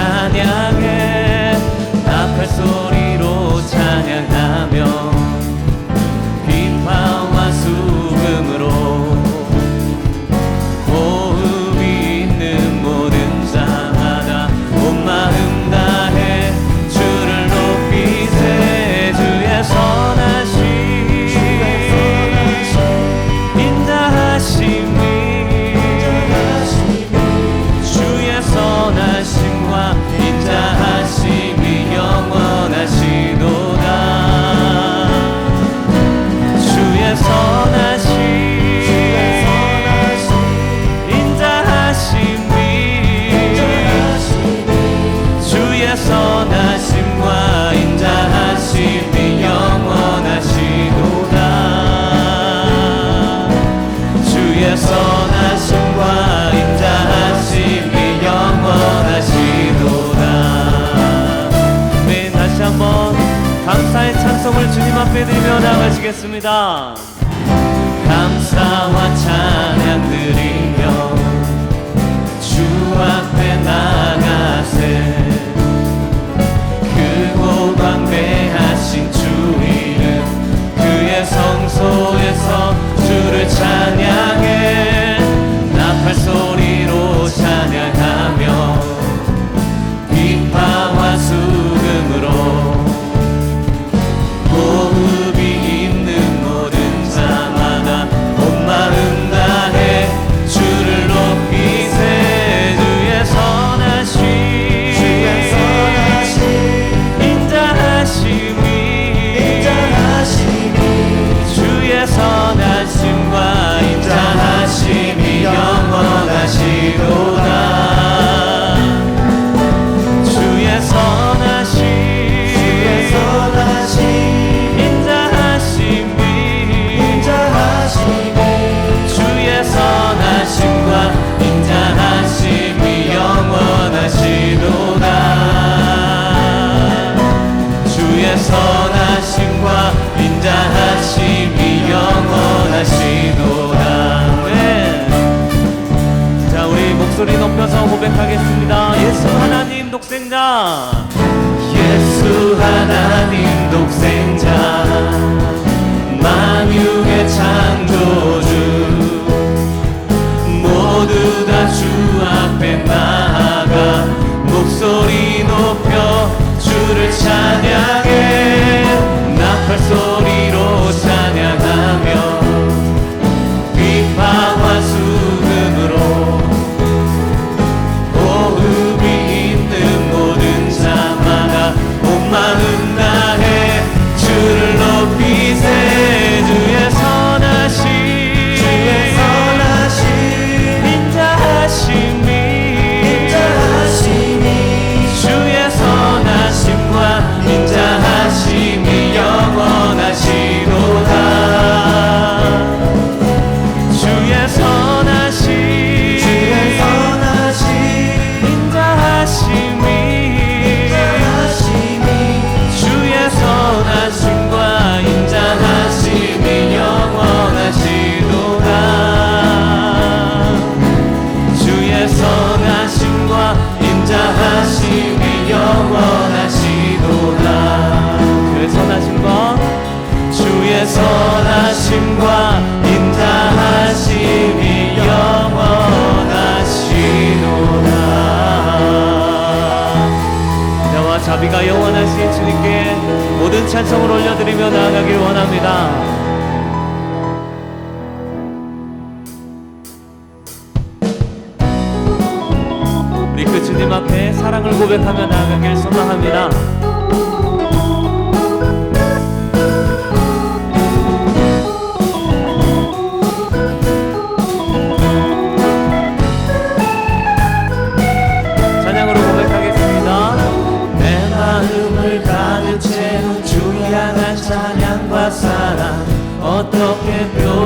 찬양해. 드리겠습니다. 감사와 찬양 드리 time. 찬송을 올려드리며 나아가길 원합니다. 우리 그 주님 앞에 사랑을 고백하며 나아가길 소망합니다. 사랑 어떻게 표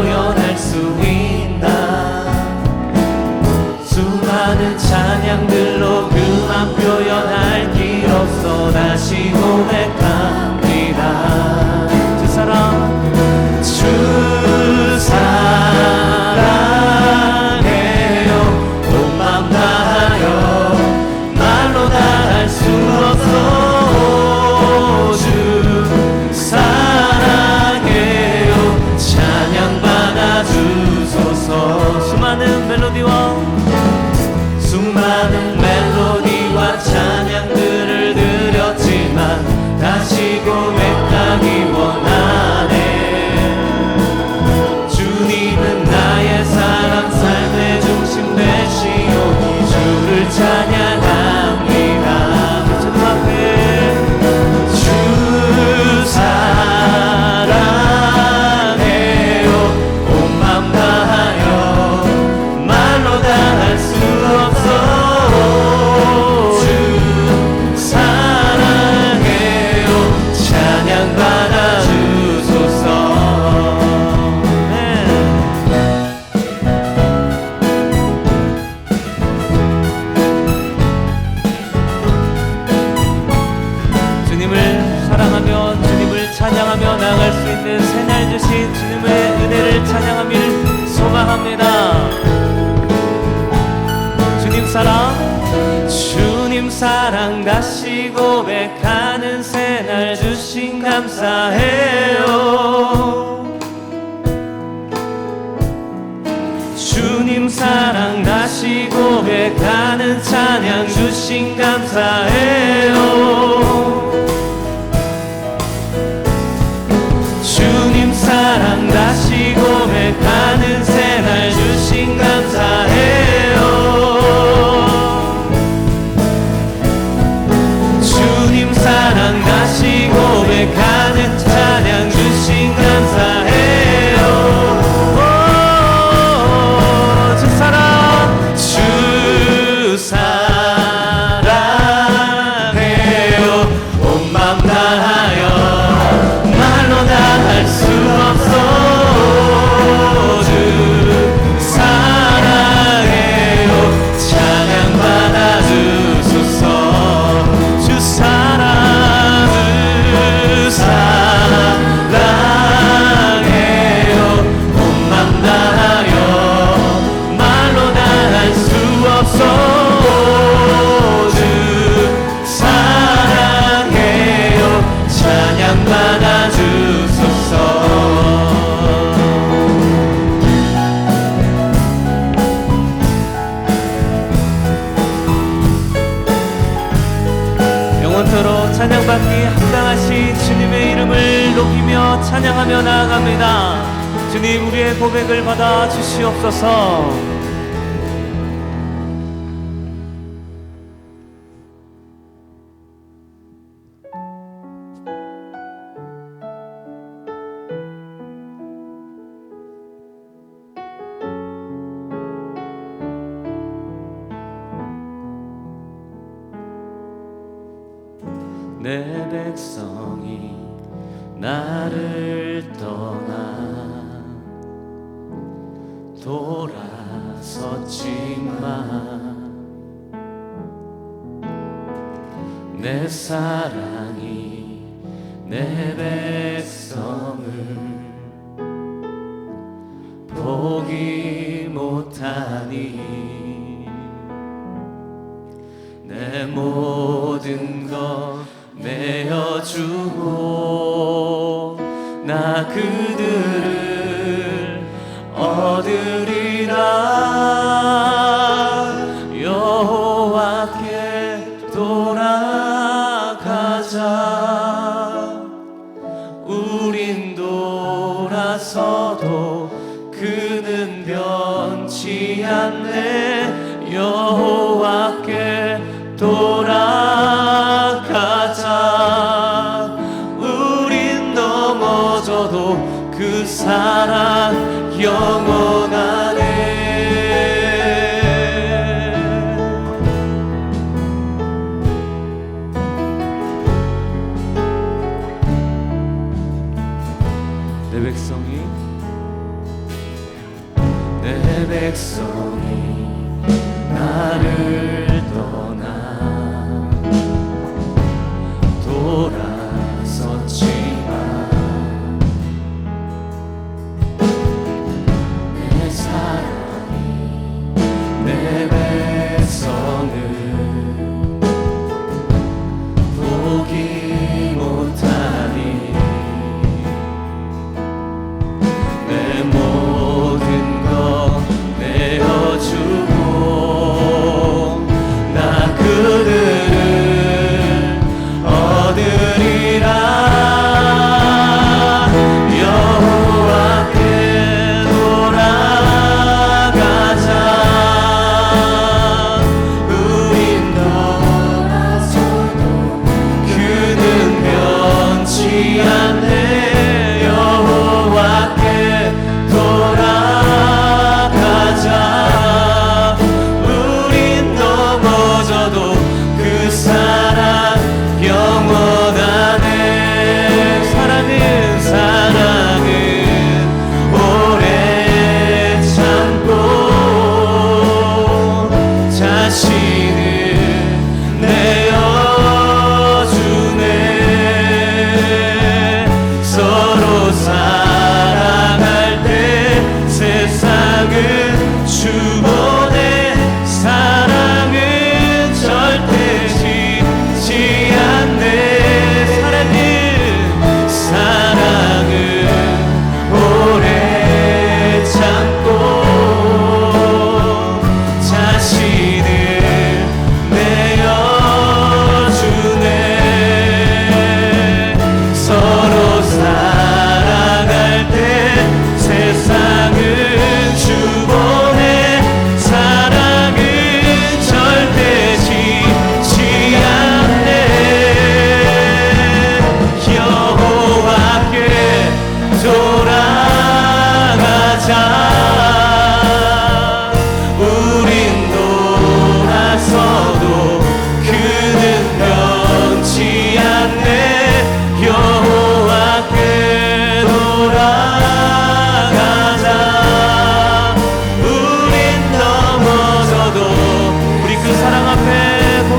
감사해요. 주님 사랑 다시 고백하는 찬양 주신 감사해요 우리의 고백을 받아 주시옵소서. 돌아섰지만 내 사랑이 내 백성을 보기 못하니 내 모든 것 내어주고 나 그들을 얻으리라 여호와께 돌아가자. 우린 돌아서도 그는 변치 않네. 여호와께 돌아가자. 우린 넘어져도 그 사랑 영원하네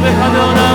i deja de orar.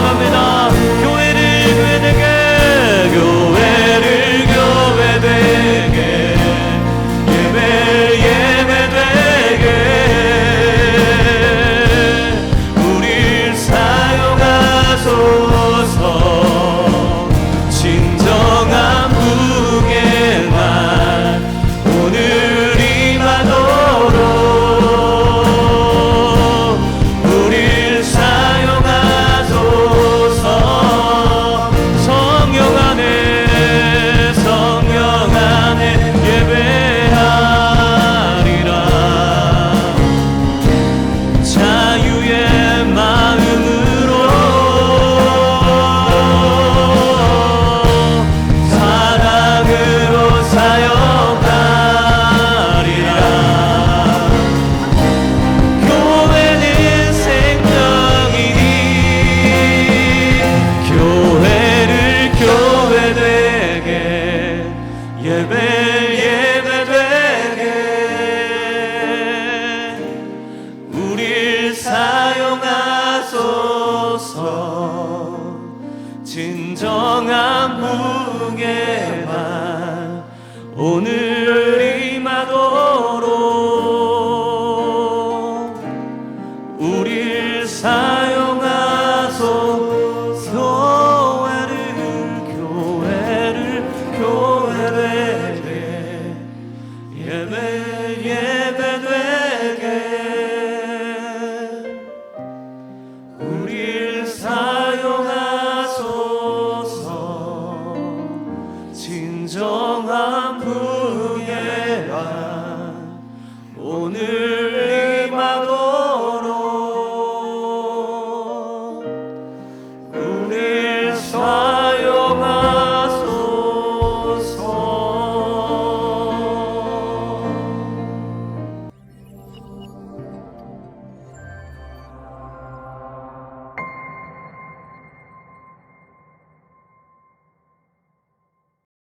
나도